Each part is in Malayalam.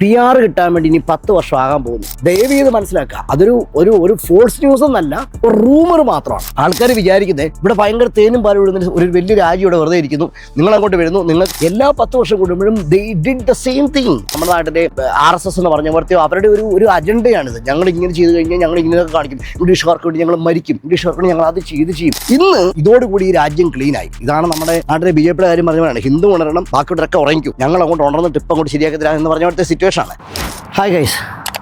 പി ആർ കിട്ടാൻ വേണ്ടി ഇനി പത്ത് വർഷം ആകാൻ പോകുന്നു. ദയവ് ചെയ്ത് മനസ്സിലാക്കുക. അതൊരു ഒരു ഒരു ഫോൾസ് ന്യൂസ് എന്നല്ല ഒരു റൂമർ മാത്രമാണ്. ആൾക്കാർ വിചാരിക്കുന്നത് ഇവിടെ ഭയങ്കര തേനും പാലും വിടുന്ന ഒരു വലിയ രാജ്യം ഇവിടെ വെറുതെ ഇരിക്കുന്നു. നിങ്ങൾ അങ്ങോട്ട് വരുന്നു. നിങ്ങൾ എല്ലാ പത്ത് വർഷം കൂടുമ്പോഴും ദേ സെയിം തിങ് നമ്മുടെ നാട്ടിലെ ആർ എസ് എസ് എന്ന് പറഞ്ഞ പോലത്തെ അവരുടെ ഒരു ഒരു അജണ്ടയാണിത് ഞങ്ങൾ ഇങ്ങനെ ചെയ്ത് കഴിഞ്ഞാൽ ഞങ്ങൾ ഇങ്ങനെയൊക്കെ കാണിക്കും. ഇംഗ്ലീഷുകാർക്ക് വേണ്ടി ഞങ്ങൾ മരിക്കും. ഇംഗ്ലീഷുകാർക്ക് ഞങ്ങൾ അത് ചെയ്ത് ചെയ്യും. ഇന്ന് ഇതോടുകൂടി ഈ രാജ്യം ക്ലീൻ ആയി. ഇതാണ് നമ്മുടെ നാട്ടിലെ ബി ജെ പിയുടെ കാര്യം പറഞ്ഞതാണ് ഹിന്ദു ഉണരണം ബാക്കിയുള്ളവരൊക്കെ ഉറങ്ങിക്കും. ഞങ്ങൾ അങ്ങോട്ട് ഉണർന്നിട്ട് ഇപ്പം അങ്ങോട്ട് ശരിയാക്കി തരാം എന്ന് പറഞ്ഞ പോലത്തെ സിറ്റുവേഷൻ ആണ് ഹായ് ഗൈസ്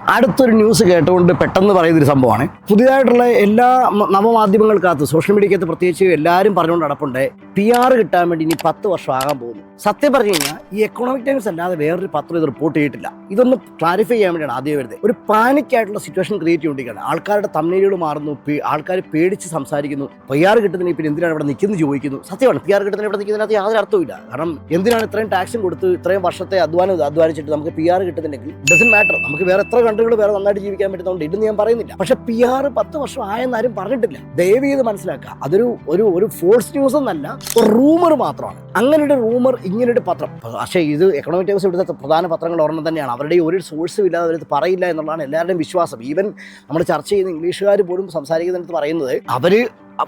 അടുത്തൊരു ന്യൂസ് കേട്ടുകൊണ്ട് പെട്ടെന്ന് പറയുന്നൊരു സംഭവമാണ്. പുതിയതായിട്ടുള്ള എല്ലാ നവമാധ്യമങ്ങൾക്കകത്ത് സോഷ്യൽ മീഡിയക്കകത്ത് പ്രത്യേകിച്ച് എല്ലാവരും പറഞ്ഞുകൊണ്ട് നടപ്പുണ്ട്. പി ആർ കിട്ടാൻ വേണ്ടി ഇനി പത്ത് വർഷം ആകാൻ പോകുന്നു. സത്യം പറഞ്ഞു കഴിഞ്ഞാൽ ഈ എക്കണോമിക് ടൈംസ് അല്ലാതെ വേറൊരു പത്രം ഇത് റിപ്പോർട്ട് ചെയ്തിട്ടില്ല. ഇതൊന്ന് ക്ലാരിഫൈ ചെയ്യാൻ വേണ്ടിയാണ് ആദ്യം വരുന്നത്. ഒരു പാനിക് ആയിട്ടുള്ള സിറ്റുവേഷൻ ക്രിയേറ്റ് ചെയ്തുകൊണ്ടിരിക്കുകയാണ്. ആൾക്കാരുടെ തമ്മിലുകൾ മാറുന്നു ആൾക്കാർ പേടിച്ച് സംസാരിക്കുന്നു. പി ആർ കിട്ടുന്നതിന് പിന്നെ എന്തിനാണ് ഇവിടെ നിൽക്കുന്നത് ചോദിക്കുന്നു. സത്യമാണ് പി ആർ കിട്ടുന്നതിന് ഇവിടെ നിൽക്കുന്നതിനകത്ത് യാതൊരു അർത്ഥമില്ല കാരണം എന്തിനാണ് ഇത്രയും ടാക്സും കൊടുത്ത് ഇത്രയും വർഷത്തെ അധ്വാനം അധ്വാനിച്ചിട്ട് നമുക്ക് പി ആർ കിട്ടുന്നുണ്ടെങ്കിൽ ഡസൻ മാറ്റർ നമുക്ക് വേറെ എത്ര കൺട്രികൾ വേറെ നന്നായിട്ട് ജീവിക്കാൻ പറ്റുന്നതുകൊണ്ട് ഇതെന്ന് ഞാൻ പറയുന്നില്ല. പക്ഷെ പി ആർ പത്ത് വർഷം ആയെന്നാരും പറഞ്ഞിട്ടില്ല. ദയവ് ചെയ്ത് മനസ്സിലാക്കുക. അതൊരു ഒരു ഒരു ഫോഴ്സ് ന്യൂസ് എന്നല്ല ഒരു റൂമർ മാത്രമാണ്. അങ്ങനെ ഒരു റൂമർ ഇങ്ങനെ ഒരു പത്രം. പക്ഷേ ഇത് എക്കണോമിക് ടൈംസ് ഇവിടുത്തെ പ്രധാന പത്രങ്ങൾ ഒരെണ്ണം തന്നെയാണ്. അവരുടെ ഒരു സോഴ്സും ഇല്ലാതെ അവർ പറയില്ല എന്നുള്ളതാണ് എല്ലാവരുടെയും വിശ്വാസം. ഈവൻ നമ്മൾ ചർച്ച ചെയ്യുന്ന ഇംഗ്ലീഷുകാർ പോലും സംസാരിക്കുന്നിടത്ത് പറയുന്നത് അവർ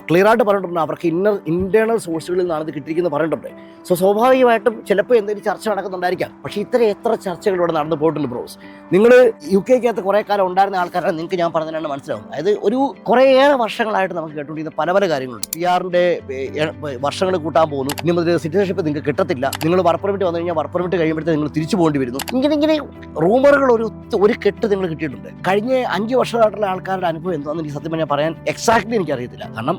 ക്ലിയർ ആയിട്ട് പറഞ്ഞിട്ടുണ്ട്. അവർക്ക് ഇന്നർ ഇന്റേണൽ സോഴ്സുകളിൽ നിന്നാണ് ഇത് കിട്ടിയിരിക്കുന്നത് പറഞ്ഞിട്ടുണ്ട്. സോ സ്വാഭാവികമായിട്ടും ചിലപ്പോൾ എന്തെങ്കിലും ചർച്ച നടക്കുന്നുണ്ടായിരിക്കാം. പക്ഷേ ഇത്ര എത്ര ചർച്ചകൾ ഇവിടെ നടന്നു പോയിട്ടുണ്ട് ബ്രോസ് നിങ്ങൾ യു കെക്കകത്ത് കുറേ കാലം ഉണ്ടായിരുന്ന ആൾക്കാരാണ് നിങ്ങൾക്ക് ഞാൻ പറഞ്ഞതാണ് മനസ്സിലാവും അതായത് ഒരു കുറേയേറെ വർഷങ്ങളായിട്ട് നമുക്ക് കേട്ടുകൊണ്ടിരുന്ന പല പല കാര്യങ്ങളുണ്ട്. പി ആറിന്റെ വർഷങ്ങൾ കൂട്ടാൻ പോകുന്നു. ഇനി മുതൽ സിറ്റിസൺഷിപ്പ് നിങ്ങൾക്ക് കിട്ടത്തില്ല. നിങ്ങൾ വർക്ക് പെർമിറ്റ് വന്നു കഴിഞ്ഞാൽ വർക്ക് പെർമിറ്റ് കഴിയുമ്പോഴത്തേക്ക് നിങ്ങൾ തിരിച്ചു പോകേണ്ടി വരുന്നു. ഇങ്ങനെ ഇങ്ങനെ റൂമറുകൾ ഒരു ഒരു കെട്ട് നിങ്ങൾ കിട്ടിയിട്ടുണ്ട്. കഴിഞ്ഞ അഞ്ച് വർഷമായിട്ടുള്ള ആൾക്കാരുടെ അനുഭവം എന്താണെന്ന് എനിക്ക് സത്യം പറഞ്ഞാൽ പറയാൻ എക്സാക്ട്ലി എനിക്കറിയത്തില്ല. കാരണം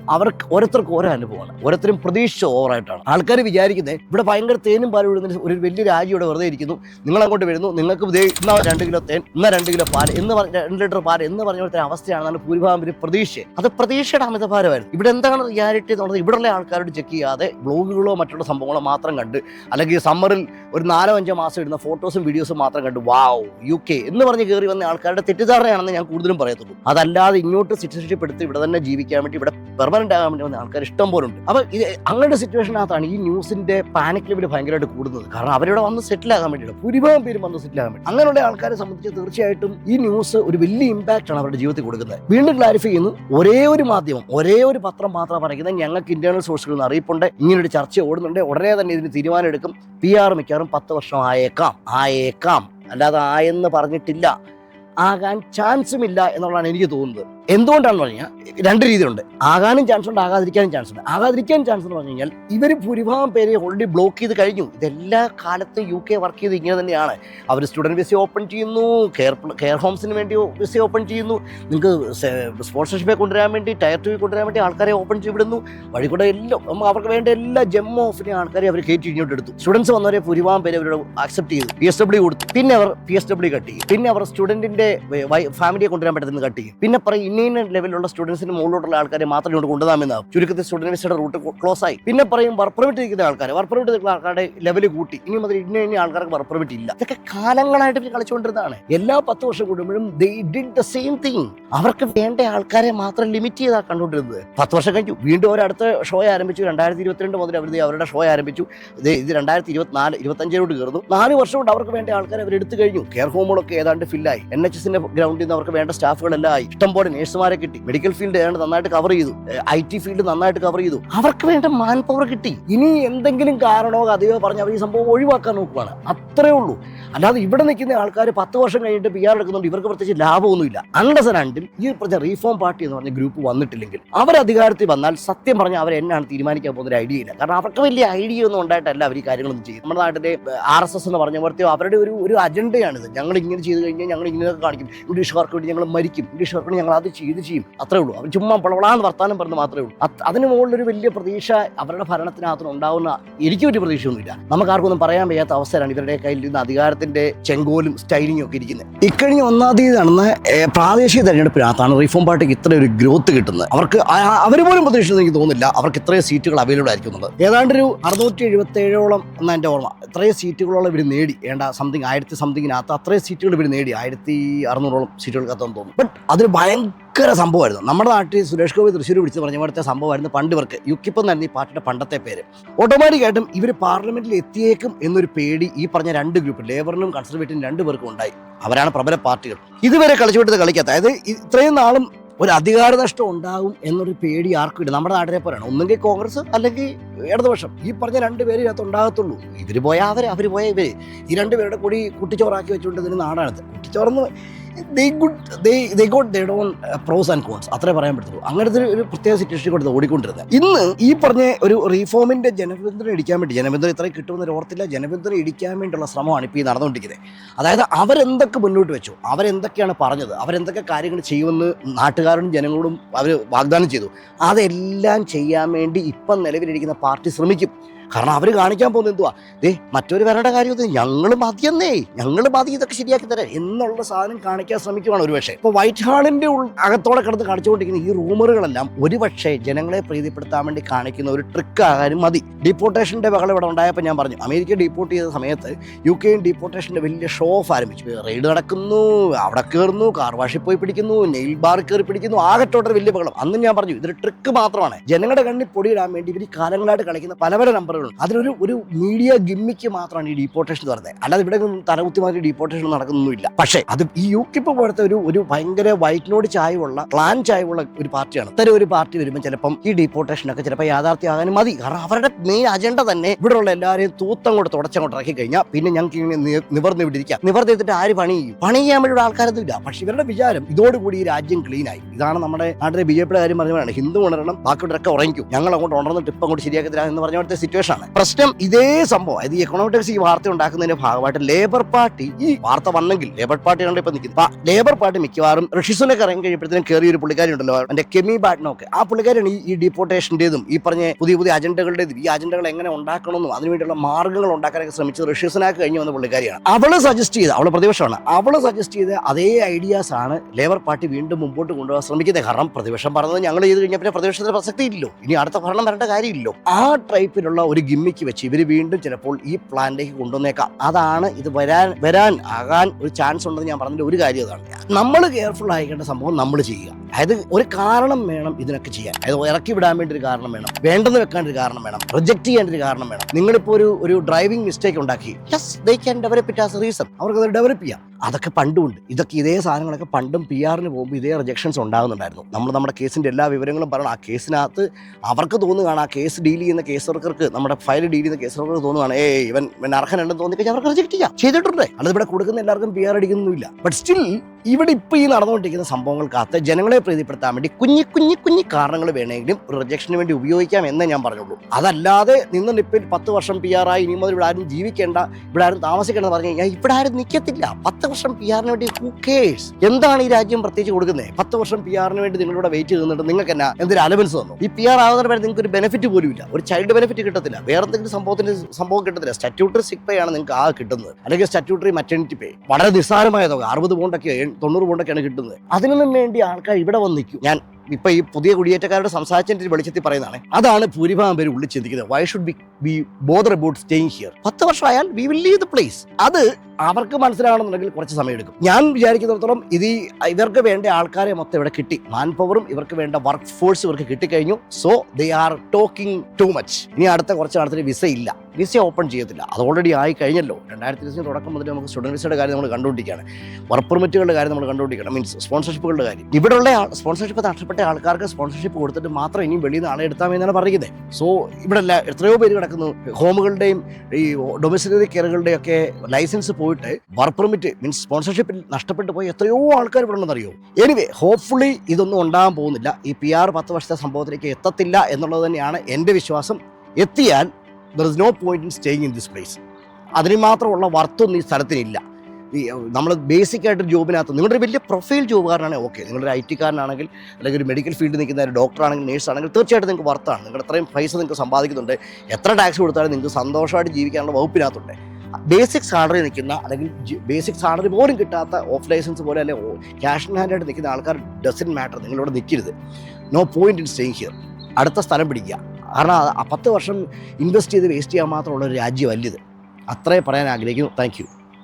അവർക്ക് ഓരോരുത്തർക്കും ഓരോ അനുഭവമാണ്. ഓരോരുത്തരും പ്രതീക്ഷിച്ച ഓവറായിട്ടാണ്. ആൾക്കാർ വിചാരിക്കുന്നത് ഇവിടെ ഭയങ്കര തേനും പാലും വിടുന്ന ഒരു വലിയ രാജ്യം ഇവിടെ വെറുതെ ഇരിക്കുന്നു. നിങ്ങൾ അങ്ങോട്ട് വരുന്നു. നിങ്ങൾക്ക് ഇന്നാ രണ്ട് കിലോ തേൻ ഇന്ന രണ്ട് കിലോ പാൽ എന്ന് പറഞ്ഞ രണ്ട് ലിറ്റർ പാൽ എന്ന് പറഞ്ഞ പോലത്തെ അവസ്ഥയാണെന്നാണ് ഭൂരിഭാഗം ഒരു പ്രതീക്ഷ. അത് പ്രതീക്ഷയുടെ അമിതഭാരമായിരുന്നു. ഇവിടെ എന്താണ് റിയാലിറ്റി എന്നുള്ളത് ഇവിടെയുള്ള ആൾക്കാരോട് ചെക്ക് ചെയ്യാതെ ബ്ലോഗുകളോ മറ്റുള്ള സംഭവങ്ങളോ മാത്രം കണ്ട് അല്ലെങ്കിൽ സമ്മറിൽ ഒരു നാലോ അഞ്ചോ മാസം ഇടുന്ന ഫോട്ടോസും വീഡിയോസും മാത്രം കണ്ട് വാവ് യു കെ എന്ന് പറഞ്ഞ് കയറി വന്ന ആൾക്കാരുടെ തെറ്റിദ്ധാരണയാണെന്ന് ഞാൻ കൂടുതലും പറയത്തുള്ളൂ. അതല്ലാതെ ഇങ്ങോട്ട് സിറ്റിസൺഷിപ്പ് എടുത്ത് ഇവിടെ തന്നെ ജീവിക്കാൻ വേണ്ടി ഇവിടെ പെർമനന്റ് ആകാൻ വേണ്ടി വന്ന ആൾക്കാർ ഇഷ്ടം പോലെ ഉണ്ട് അപ്പൊ ഇത് അങ്ങനത്തെ സിറ്റുവേഷനകത്താണ് ഈ ന്യൂസിന്റെ പാനിക് ലെവൽ ഭയങ്കരമായിട്ട് കൂടുന്നത്. കാരണം അവരിവിടെ വന്ന് സെറ്റിൽ ആകാൻ വേണ്ടിയിട്ട് ഭൂരിഭാഗം പേരും വന്ന് സെറ്റിൽ ആകാൻ വേണ്ടി. അങ്ങനെയുള്ള ആൾക്കാരെ സംബന്ധിച്ച് തീർച്ചയായിട്ടും ഈ ന്യൂസ് ഒരു വലിയ ഇമ്പാക്റ്റ് ആണ് അവരുടെ ജീവിതത്തിൽ കൊടുക്കുന്നത്. വീണ്ടും ക്ലാരിഫൈ ചെയ്യുന്നു ഒരേ ഒരു മാധ്യമം ഒരേ ഒരു പത്രം മാത്രം പറയുന്നത് ഞങ്ങൾക്ക് ഇന്റേണൽ സോഴ്സുകളിൽ നിന്ന് അറിയിപ്പുണ്ട്. ഇങ്ങനൊരു ചർച്ച ഓടുന്നുണ്ട്. ഉടനെ തന്നെ ഇതിന് തീരുമാനം എടുക്കും. പി ആർ മിക്കവാറും പത്ത് വർഷം ആയേക്കാം. ആയേക്കാം. അല്ലാതെ ആയെന്ന് പറഞ്ഞിട്ടില്ല. ആകാൻ ചാൻസും ഇല്ല എന്നുള്ളതാണ് എനിക്ക് തോന്നുന്നത്. എന്തുകൊണ്ടാണെന്ന് പറഞ്ഞാൽ രണ്ട് രീതിയിലുണ്ട്. ആകാനും ചാൻസ് ഉണ്ട് ആകാതിരിക്കാനും ചാൻസ് ഉണ്ട്. ആകാതിരിക്കാൻ ചാൻസ് എന്ന് പറഞ്ഞു കഴിഞ്ഞാൽ ഇവർ ഭൂരിഭാഗം പേരെ ഓൾറെഡി ബ്ലോക്ക് ചെയ്ത് കഴിഞ്ഞു. ഇതെല്ലാ കാലത്തും യു കെ വർക്ക് ചെയ്ത് ഇങ്ങനെ തന്നെയാണ്. അവർ സ്റ്റുഡന്റ് വിസ ഓപ്പൺ ചെയ്യുന്നു കെയർ കെയർ ഹോംസിന് വേണ്ടി വിസ ഓപ്പൺ ചെയ്യുന്നു. നിങ്ങൾക്ക് സ്പോൺസർഷിപ്പെ കൊണ്ടുവരാൻ വേണ്ടി ടയർ ടു കൊണ്ടുവരാൻ വേണ്ടി ആൾക്കാരെ ഓപ്പൺ ചെയ്ത് വിടുന്നു. വഴി കൂടെ എല്ലാം അവർക്ക് വേണ്ട എല്ലാ ജമ്മു ഓഫിനെ ആൾക്കാരെ അവർ കയറ്റി ഇങ്ങോട്ട് എടുത്തു. സ്റ്റുഡൻസ് വന്നവരെ ഭൂരിഭാഗം പേര് അവരോട് ആക്സെപ്റ്റ് ചെയ്തു. പി എസ് ഡബ്ല്യൂ കൊടുത്തു. പിന്നെ അവർ പി എസ് ഡബ്ല്യൂ കട്ട് ചെയ്യും. പിന്നെ അവർ സ്റ്റുഡന്റിന്റെ ഫാമിലിയെ കൊണ്ടുവരാൻ പറ്റുന്നത് കട്ട് ചെയ്യും. പിന്നെ പറയും ഇന്ന ലെവലിലുള്ള സ്റ്റുഡൻസിന് മുകളിലോട്ടുള്ള ആൾക്കാരെ മാത്രം ഇങ്ങോട്ട് കൊണ്ടുവരാമെന്നാവും ചുരുക്കത്തിൽ സ്റ്റുഡന്റ് വിസയുടെ റൂട്ട് ക്ലോസ് ആയി. പിന്നെ പറയും വർക്ക് പെർമിറ്റ് ഇരിക്കുന്ന ആൾക്കാർ വർക്ക് പെർമിറ്റ് നിൽക്കുന്ന ആൾക്കാരുടെ ലെവൽ കൂട്ടി. ഇനി മുതൽ ഇന്ന ഇന്ന ആൾക്കാർക്ക് വർക്ക് പെർമിറ്റ് ഇല്ല ഇതൊക്കെ കാലങ്ങളായിട്ട് ഇവർ കളിച്ചുകൊണ്ടിരുന്നതാണ്. എല്ലാ പത്ത് വർഷം കൂടുമ്പോഴും they did the same thing അവർക്ക് വേണ്ട ആൾക്കാരെ മാത്രം ലിമിറ്റ് ചെയ്താ കണ്ടുകൊണ്ടിരുന്നത്. പത്ത് വർഷം കഴിഞ്ഞു. വീണ്ടും അവർ അടുത്ത ഷോ ആരംഭിച്ചു. രണ്ടായിരത്തി ഇരുപത്തിരണ്ട് മുതൽ അവർ അവരുടെ ഷോ ആരംഭിച്ചു. ഇത് രണ്ടായിരത്തി ഇരുപത്തിനാല് ഇരുപത്തഞ്ചിലോട്ട് കയറുന്നു. നാല് വർഷം കൊണ്ട് അവർക്ക് വേണ്ട ആൾക്കാരെ അവർ എടുത്തു കഴിഞ്ഞു കെയർ ഹോമുകളൊക്കെ ഏതാണ്ട് ഫില്ലായി എൻ എച്ച് എസിന്റെ ഗ്രൗണ്ടിൽ നിന്ന് അവർക്ക് വേണ്ട സ്റ്റാഫുകളെല്ലാം ആയി. ഇഷ്ടംപോലെ നേഴ്സുമാരെ കിട്ടി. മെഡിക്കൽ ഫീൽഡ് ഏതാണ്ട് നന്നായിട്ട് കവർ ചെയ്തു. ഐ ടി ഫീൽഡ് നന്നായിട്ട് കവർ ചെയ്തു. അവർക്ക് വേണ്ട മാൻ പവർ കിട്ടി. ഇനി എന്തെങ്കിലും കാരണമോ കഥയോ പറഞ്ഞ് അവർ ഈ സംഭവം ഒഴിവാക്കാൻ നോക്കുകയാണ് അത്രേ ഉള്ളൂ. അല്ലാതെ ഇവിടെ നിൽക്കുന്ന ആൾക്കാർ പത്ത് വർഷം കഴിഞ്ഞിട്ട് പി ആർ എടുക്കുന്നുണ്ട്. ഇവർക്ക് പ്രത്യേകിച്ച് ലാഭമൊന്നുമില്ല. ആൻഡിൽ ഈ പറഞ്ഞ റീഫോം പാർട്ടി എന്ന് പറഞ്ഞ ഗ്രൂപ്പ് വന്നിട്ടില്ലെങ്കിൽ അവർ അധികാരത്തിൽ വന്നാൽ സത്യം പറഞ്ഞാൽ അവർ എന്നാണ് തീരുമാനിക്കാൻ പോകുന്ന ഒരു ഐഡിയ ഇല്ല. കാരണം അവർക്ക് വലിയ ഐഡിയ ഒന്നും ഉണ്ടായിട്ടല്ല അവർ ഈ കാര്യങ്ങളൊന്നും ചെയ്യും നമ്മുടെ നാട്ടിലെ ആർ എസ് എസ് എന്ന് പറഞ്ഞ പോലത്തെ അവരുടെ ഒരു ഒരു അജണ്ടയാണിത് ഞങ്ങൾ ഇങ്ങനെ ചെയ്ത് കഴിഞ്ഞാൽ ഞങ്ങൾ ഇങ്ങനെയൊക്കെ കാണിക്കും. ഇംഗ്ലീഷുകാർക്ക് വേണ്ടി ഞങ്ങൾ മരിക്കും. ഇംഗ്ലീഷുകാർക്ക് ഞങ്ങൾ അത് ചെയ്ത് ചെയ്യും. അത്രേ ഉള്ളൂ. അവർ ചുമ്മാ പളവളാന്ന് വർത്താനം പറഞ്ഞു മാത്രമേ ഉള്ളൂ. അത് അതിന് മുകളിലൊരു വലിയ പ്രതീക്ഷ അവരുടെ ഭരണത്തിനകത്ത് ഉണ്ടാവുന്ന എനിക്ക് വലിയ പ്രതീക്ഷയൊന്നുമില്ല. നമുക്ക് ആർക്കൊന്നും പറയാൻ വയ്യാത്ത അവസ്ഥയാണ് ഇവരുടെ കയ്യിൽ നിന്ന് അധികാരത്തിന്റെ ചെങ്കോലും സ്റ്റൈലിങ്ങും ഒക്കെ ഇരിക്കുന്നത് ഇക്കഴിഞ്ഞ ഒന്നാം തീയതി നടന്ന പ്രാദേശിക തെരഞ്ഞെടുപ്പിനകത്താണ് റിഫോം പാർട്ടിക്ക് ഇത്ര ഒരു ഗ്രോത്ത് കിട്ടുന്നത്. അവർക്ക് അവർ പോലും പ്രതീക്ഷിച്ചത് എനിക്ക് തോന്നുന്നില്ല. അവർക്ക് ഇത്രയും സീറ്റുകൾ അവൈലബിൾ ആയിരിക്കും എന്നുള്ളത്. ഏതാണ്ട് ഒരു അറുന്നൂറ്റി എഴുപത്തി ഏഴോളം എന്ന എന്റെ ഓർമ്മ. ഇത്രയും സീറ്റുകളോളം ഇവർ നേടി. വേണ്ട സംതിങ് ആയിരത്തി സംതിങ്ങിനകത്ത് അത്രയും സീറ്റുകൾ ഇവർ നേടി. ആയിരത്തി അറുന്നൂറോളം സീറ്റുകൾക്കകത്തെന്ന് തോന്നുന്നു. ബട്ട് അതൊരു ഭയങ്കര സംഭവമായിരുന്നു. നമ്മുടെ നാട്ടിൽ സുരേഷ് ഗോപി തൃശ്ശൂർ വിളിച്ച് പറഞ്ഞ പോലത്തെ സംഭവമായിരുന്നു പണ്ട് ഇവർക്ക്. യുക്കിപ്പം തന്നെ ഈ പാർട്ടിയുടെ പണ്ടത്തെ പേര്. ഓട്ടോമാറ്റിക്കായിട്ടും ഇവർ പാർലമെന്റിൽ എത്തിയേക്കും എന്നൊരു പേടി ഈ പറഞ്ഞ രണ്ട് ഗ്രൂപ്പ് ലേബറിനും കൺസർവേറ്റീവിനും രണ്ടു പേർക്കും ഉണ്ടായി. അവരാണ് പ്രബല പാർട്ടികൾ. ഇതുവരെ കളിച്ചുവിട്ടത് കളിക്കാത്ത അതായത് ഇത്രയും നാളും ഒരു അധികാര നഷ്ടം ഉണ്ടാകും എന്നൊരു പേടി ആർക്കും ഇല്ല. നമ്മുടെ നാട്ടിലെ പോലെയാണ്. ഒന്നുകിൽ കോൺഗ്രസ് അല്ലെങ്കിൽ ഇടതുപക്ഷം. ഈ പറഞ്ഞ രണ്ട് പേര് ഇതിനകത്ത് ഉണ്ടാകത്തുള്ളൂ. ഇവർ പോയാൽ അവർ അവർ പോയാൽ ഇവർ ഈ രണ്ട് പേരുടെ കൂടി കുട്ടിച്ചോറാക്കി വെച്ചുകൊണ്ട് ഇതിന് നാടാണിത് കുട്ടിച്ചോറെന്ന് പ്രോസ് ആൻഡ് കോൺസ് അത്രേ പറയാൻ പറ്റുള്ളൂ അങ്ങനത്തെ ഒരു- ഒരു പ്രത്യേക സിറ്റുവേഷൻ കൊടുത്ത് ഓടിക്കൊണ്ടിരുന്നത്. ഇന്ന് ഈ പറഞ്ഞ ഒരു റീഫോമിന്റെ ജനപിന്തുണ ഇടിക്കാൻ വേണ്ടി ജനപിന്തുണ ഇത്രയും കിട്ടുമെന്ന് ഓർത്തില്ല. ജനപിന്തുണ ഇടിക്കാൻ വേണ്ടിയുള്ള ശ്രമമാണ് ഇപ്പോൾ ഈ നടന്നുകൊണ്ടിരിക്കുന്നത്. അതായത് അവരെന്തൊക്കെ മുന്നോട്ട് വെച്ചു? അവരെന്തൊക്കെയാണ് പറഞ്ഞത്? അവരെന്തൊക്കെ കാര്യങ്ങൾ ചെയ്യുമെന്ന് നാട്ടുകാരോടും ജനങ്ങളോടും അവർ വാഗ്ദാനം ചെയ്തു. അതെല്ലാം ചെയ്യാൻ വേണ്ടി ഇപ്പം നിലവിലിരിക്കുന്ന പാർട്ടി ശ്രമിക്കും. കാരണം അവർ കാണിക്കാൻ പോകുന്നത് എന്തുവാ? ദേ മറ്റൊരു വരേണ്ട കാര്യം ഞങ്ങൾ മതിയെന്നേ. ഞങ്ങൾ മതി ഇതൊക്കെ ശരിയാക്കി തരാം എന്നുള്ള സാധനം കാണിക്കാൻ ശ്രമിക്കുവാണ് ഒരു പക്ഷേ ഇപ്പോൾ വൈറ്റ് ഹാളിന്റെ അകത്തോടെ കിടന്ന് കാണിച്ചുകൊണ്ടിരിക്കുന്ന ഈ റൂമറുകളെല്ലാം ഒരു പക്ഷേ ജനങ്ങളെ പ്രീതിപ്പെടുത്താൻ വേണ്ടി കാണിക്കുന്ന ഒരു ട്രിക്ക് ആകാനും മതി. ഡീപ്പോർട്ടേഷന്റെ ബഹളം ഇവിടെ ഉണ്ടായപ്പോൾ ഞാൻ പറഞ്ഞു അമേരിക്ക ഡീപ്പോർട്ട് ചെയ്ത സമയത്ത് യു കെയും ഡീപ്പോർട്ടേഷന്റെ വലിയ ഷോ ഓഫ് ആരംഭിച്ചു. റെയ്ഡ് നടക്കുന്നു അവിടെ കയറുന്നു കാർ വാഷിൽ പോയി പിടിക്കുന്നു നെയിൽ ബാർ കയറി പിടിക്കുന്നു ആകട്ടോട്ടൊരു വലിയ ബഹളം. അന്ന് ഞാൻ പറഞ്ഞു ഇതൊരു ട്രിക്ക് മാത്രമാണ്. ജനങ്ങളുടെ കണ്ണിൽ പൊടിയിടാൻ വേണ്ടി ഇവർ കാലങ്ങളായിട്ട് കളിക്കുന്ന പല പല നമ്പറുകളുണ്ട് അതിനൊരു ഒരു മീഡിയ ഗിമ്മിക്ക് മാത്രമാണ് ഈ ഡീപ്പോർട്ടേഷൻ എന്ന് പറയുന്നത്. അല്ലാതെ ഇവിടെ ഒന്നും തലകുത്തിമാരി ഡീപ്പോർട്ടേഷൻ നടക്കുന്നൊന്നുമില്ല. പക്ഷേ അത് ഈ യു കിപ്പ് പോലത്തെ ഒരു ഒരു ഭയങ്കര വൈറ്റിനോട് ചായവുള്ള പ്ലാൻ ചായവുള്ള ഒരു പാർട്ടിയാണ്. ഇത്തരം ഒരു പാർട്ടി വരുമ്പോൾ ചിലപ്പം ഈ ഡീപ്പോർട്ടേഷൻ ഒക്കെ ചിലപ്പോൾ യാഥാർത്ഥ്യമാകാനും മതി. കാരണം അവരുടെ മെയിൻ അജണ്ട തന്നെ ഇവിടെയുള്ള എല്ലാവരെയും തൂത്തം കൊണ്ട് തുടച്ചങ്ങോട്ട് ഇറക്കി കഴിഞ്ഞാൽ പിന്നെ ഞങ്ങൾക്ക് ഇങ്ങനെ നിവർന്ന് വിട്ടിരിക്കാം നിവർന്ന് ചെയ്തിട്ട് ആര് പണി ചെയ്യും? പണി ചെയ്യാൻ വേണ്ടി ഇവിടെ ആൾക്കാരൊന്നും ഇല്ല. പക്ഷെ ഇവരുടെ വിചാരം ഇതോടുകൂടി ഈ രാജ്യം ക്ലീൻ ആയി. ഇതാണ് നമ്മുടെ നാട്ടിലെ ബി ജെ പിയുടെ കാര്യം പറഞ്ഞതാണ് ഹിന്ദു ഉണരണം ബാക്കിയുള്ളവരൊക്കെ ഉറങ്ങിക്കും. ഞങ്ങൾ അങ്ങോട്ട് ഉണർന്നിട്ട് ഇപ്പം അങ്ങോട്ട് ശരിയാക്കി തരാം എന്ന് പറഞ്ഞ സിറ്റുവേഷൻ ആണ് പ്രശ്നം ഇതേ സംഭവം. അതായത് ഈ എക്കണോമിക്സ് ഈ വാർത്ത ഉണ്ടാക്കുന്നതിന്റെ ഭാഗമായിട്ട് ലേബർ പാർട്ടി ഈ വാർത്ത വന്നെങ്കിൽ ലേബർ പാർട്ടി ആണ് ഇപ്പൊ നിൽക്കുന്നത് ലേബർ പാർട്ടി മിക്കവാറും ഋഷിസുനൊക്കെ ഇറങ്ങി കഴിയുമ്പോഴത്തേനും കയറിയ ഒരു പുള്ളിക്കാരി ഉണ്ടല്ലോ എന്റെ കെമി ബാറ്റിനൊക്കെ ആ പുള്ളിക്കാരാണ് ഈ ഡിപ്പോർട്ടേഷന്റെതും ഈ പറഞ്ഞ പുതിയ പുതിയ അജണ്ടകളുടേതും ഈ അജണ്ടകൾ എങ്ങനെ ഉണ്ടാക്കണമെന്നും അതിനുവേണ്ടിയുള്ള മാർഗങ്ങൾ ഉണ്ടാക്കാനൊക്കെ ശ്രമിച്ചത് ഋഷിസുനാക്ക് കഴിഞ്ഞു വന്ന പുള്ളിക്കാരിയാണ്. അവൾ സജസ്റ്റ് ചെയ്ത് അവൾ പ്രതിപക്ഷമാണ്. അവൾ സജസ്റ്റ് ചെയ്ത അതേ ഐഡിയാസ് ആണ് ലേബർ പാർട്ടി വീണ്ടും മുമ്പോട്ട് കൊണ്ടുപോകാൻ ശ്രമിക്കുന്നത്. കാരണം പ്രതിപക്ഷം പറഞ്ഞത് ഞങ്ങൾ ചെയ്ത് കഴിഞ്ഞാൽ പിന്നെ പ്രതിപക്ഷത്തിന് പ്രസക്തി ഇല്ലല്ലോ ഇനി അടുത്ത ഭരണം വരേണ്ട കാര്യമില്ലല്ലോ. ആ ടൈപ്പിലുള്ള ഒരു ഗിമ്മിക്ക് വെച്ച് ഇവർ വീണ്ടും ചിലപ്പോൾ ഈ പ്ലാനിലേക്ക് കൊണ്ടുവന്നേക്കാം. അതാണ് ഇത് വരാൻ വരാൻ ആകാൻ ഒരു ചാൻസ് ഉണ്ടെന്ന് ഞാൻ പറഞ്ഞ ഒരു കാര്യം അതാണ്. നമ്മൾ കെയർഫുൾ ആയിക്കേണ്ട സംഭവം നമ്മൾ ചെയ്യുക. അതായത് ഒരു കാരണം വേണം ഇതിനൊക്കെ ചെയ്യാൻ. അതായത് ഇറക്കി വിടാൻ വേണ്ടി ഒരു കാരണം വേണം. വേണ്ടെന്ന് വെക്കാൻ ഒരു കാരണം വേണം. റിജക്ട് ചെയ്യേണ്ട ഒരു കാരണം വേണം. നിങ്ങളിപ്പോൾ ഒരു ഒരു ഡ്രൈവിംഗ് മിസ്റ്റേക്ക് ഉണ്ടാക്കി. Yes they can develop it as reason അവർക്ക് അത് ഡെവലപ്പ് ചെയ്യാം. അതൊക്കെ പണ്ടുമുണ്ട് ഇതൊക്കെ ഇതേ സാധനങ്ങളൊക്കെ പണ്ടും പി ആറിന് പോകുമ്പോൾ ഇതേ റിജക്ഷൻസ് ഉണ്ടാകുന്നുണ്ടായിരുന്നു. നമ്മൾ നമ്മുടെ കേസിന്റെ എല്ലാ വിവരങ്ങളും പറയണം. ആ കേസിനകത്ത് അവർക്ക് തോന്നുകയാണ് ആ കേസ് ഡീൽ ചെയ്യുന്ന കേസ് വർക്കർക്ക് നമ്മുടെ ഫയൽ ഡീൽ ചെയ്യുന്ന കേസ് വർക്കർക്ക് തോന്നുകയാണ് ഏ ഇവൻ ഇവൻ അർഹനുണ്ടെന്ന് തോന്നിക്കഴിഞ്ഞാൽ അവർക്ക് റിജക്ട് ചെയ്യാം. ചെയ്തിട്ടുണ്ട്. അല്ലാതെ ഇവിടെ കൊടുക്കുന്ന എല്ലാവർക്കും പി ആർ അടിക്കുന്നില്ല ബട്ട് സ്റ്റിൽ ഇവിടെ ഇപ്പോൾ ഈ നടന്നുകൊണ്ടിരിക്കുന്ന സംഭവങ്ങൾക്കകത്ത് ജനങ്ങളെ പ്രീതിപ്പെടുത്താൻ വേണ്ടി കുഞ്ഞി കുഞ്ഞി കുഞ്ഞി കാരണങ്ങൾ വേണമെങ്കിലും റിജക്ഷന് വേണ്ടി ഉപയോഗിക്കാം എന്നേ ഞാൻ പറഞ്ഞുള്ളൂ. അതല്ലാതെ നിന്ന് ഇപ്പോൾ പത്ത് വർഷം പി ആർ ആയി ഇനി മുതൽ ഇവിടെ ആരും ജീവിക്കേണ്ട ഇവിടെ ആരും താമസിക്കേണ്ടെന്ന് പറഞ്ഞു കഴിഞ്ഞാൽ ഇവിടെ ആരും നിൽക്കത്തില്ല പത്ത് വർഷം പി ആറിന് വേണ്ടി ഹൂ കേഴ്സ് എന്താണ് ഈ രാജ്യം പ്രത്യേകിച്ച് കൊടുക്കുന്നത് പത്ത് വർഷം പി ആറിന് വേണ്ടി നിങ്ങളിവിടെ വെയിറ്റ് ചെയ്യുന്നുണ്ട് നിങ്ങൾക്ക് എന്നാ എന്തൊരു അലവൻസ് തന്നു? ഈ പി ആർ ആകുന്ന വരെ നിങ്ങൾക്ക് ഒരു ബെനിഫിറ്റ് പോലും ഇല്ല. ഒരു ചൈൽഡ് ബെനിഫിറ്റ് കിട്ടത്തില്ല. വേറെ എന്തെങ്കിലും സംഭവത്തിന്റെ സംഭവം കിട്ടത്തില്ല. സ്റ്റാറ്റ്യൂട്ടറി സിക് പേ ആണ് നിങ്ങൾക്ക് ആ കിട്ടുന്നത്. അല്ലെങ്കിൽ സ്റ്റാറ്റ്യൂട്ടറി മറ്റേണിറ്റി പേ വളരെ നിസ്സാരമായ തുക. അറുപത് പോണ്ടൊക്കെ തൊണ്ണൂറ് പോണ്ടൊക്കെയാണ് കിട്ടുന്നത്. അതിനൊന്നും വേണ്ടി ആൾക്കാർ ഇവിടെ വന്നിരിക്കും. ഞാൻ ഇപ്പൊ ഈ പുതിയ കുടിയേറ്റക്കാരോട് സംസാരിച്ചതിന്റെ ഒരു വെളിച്ചത്തിൽ പറയുന്നതാണ്. അതാണ് ഭൂരിഭാഗം പേര് ഉള്ളിൽ ചിന്തിക്കുന്നത്. Why should be be bother about staying here പത്ത് വർഷമായാൽ we will leave the place അത് അവർക്ക് മനസ്സിലാവണമെന്നുണ്ടെങ്കിൽ കുറച്ച് സമയം എടുക്കും ഞാൻ വിചാരിക്കുന്നിടത്തോളം ഇത് ഇവർക്ക് വേണ്ട ആൾക്കാരെ മൊത്തം ഇവിടെ കിട്ടി. മാൻ പവറും ഇവർക്ക് വേണ്ട വർക്ക് ഫോഴ്സ് ഇവർക്ക് കിട്ടിക്കഴിഞ്ഞു. So they are talking too much ഇനി അടുത്ത കുറച്ച് നാളത്തിന് വിസ ഇല്ല. വിസ ഓപ്പൺ ചെയ്യത്തില്ല. അത് ഓൾറെഡി ആയി കഴിഞ്ഞല്ലോ. രണ്ടായിരത്തി ഇരുപത്തി തുടക്കം മുതൽ നമുക്ക് സ്റ്റുഡന്റ് വിസയുടെ കാര്യം നമ്മൾ കണ്ടുകൊണ്ടിരിക്കുകയാണ്. വർക്ക് പെർമിറ്റുകളുടെ കാര്യം നമ്മൾ കണ്ടുകൊണ്ടിരിക്കണം മീൻസ് സ്പോൺസർഷിപ്പുകളുടെ കാര്യം. ഇവിടെയുള്ള സ്പോൺസർഷിപ്പ് നഷ്ടപ്പെട്ട ആൾക്കാർക്ക് സ്പോൺസർഷിപ്പ് കൊടുത്തിട്ട് മാത്രം ഇനി വെളിയിൽ നിന്ന് ആളെ എടുത്താമെന്നാണ് പറയുന്നത്. സോ ഇവിടെ എത്രയോ പേര് കിടക്കുന്നു. ഹോമുകളുടെയും ഈ ഡൊമസ്റ്റിക് കെയറുകളുടെയും ഒക്കെ ലൈസൻസ് പോയിട്ട് വർക്ക് പെർമിറ്റ് മീൻസ് സ്പോൺസർഷിപ്പിൽ നഷ്ടപ്പെട്ടു പോയി എത്രയോ ആൾക്കാർ ഇവിടെ ഉണ്ടെന്നറിയോ എനിവേ ഹോപ്പ്ഫുള്ളി ഇതൊന്നും ഉണ്ടാകാൻ പോകുന്നില്ല. ഈ പി ആർ പത്ത് വർഷത്തെ സംഭവത്തിലേക്ക് എത്തത്തില്ല എന്നുള്ളത് തന്നെയാണ് എന്റെ വിശ്വാസം. എത്തിയാൽ there is no point in staying in this place അതിന് മാത്രമുള്ള വർത്തൊന്നും ഈ സ്ഥലത്തിനില്ല. ഈ നമ്മൾ ബേസിക് ആയിട്ട് ജോബിനകത്ത് നിങ്ങളുടെ വലിയ പ്രൊഫൈൽ ജോബുകാരനാണെങ്കിൽ ഓക്കെ നിങ്ങളൊരു ഐ ടിക്കാരനാണെങ്കിൽ അല്ലെങ്കിൽ ഒരു മെഡിക്കൽ ഫീൽഡിൽ നിൽക്കുന്ന ഒരു ഡോക്ടർ ആണെങ്കിൽ നേഴ്സ് ആണെങ്കിൽ തീർച്ചയായിട്ടും നിങ്ങൾക്ക് വർത്താണ്. നിങ്ങൾ അത്രയും പൈസ നിങ്ങൾക്ക് സമ്പാദിക്കുന്നുണ്ട്. എത്ര ടാക്സ് കൊടുത്താലും നിങ്ങൾക്ക് സന്തോഷമായിട്ട് ജീവിക്കാനുള്ള വകുപ്പിനകത്തുണ്ട്. ബേസിക് സാലറി നിൽക്കുന്ന അല്ലെങ്കിൽ ബേസിക് സാലറി പോലും കിട്ടാത്ത ഓഫ് ലൈസൻസ് പോലെ അല്ലെ ക്യാഷ് ഇൻ ഹാൻഡായിട്ട് നിൽക്കുന്ന ആൾക്കാർ ഡസൻ മാറ്റർ നിങ്ങളിവിടെ നിൽക്കരുത്. No point in staying here അടുത്ത സ്ഥലം പിടിക്കുക. കാരണം പത്ത് വർഷം ഇൻവെസ്റ്റ് ചെയ്ത് വേസ്റ്റ് ചെയ്യാൻ മാത്രമുള്ള ഒരു രാജ്യമല്ല അത്രേ പറയാൻ ആഗ്രഹിക്കുന്നു. താങ്ക്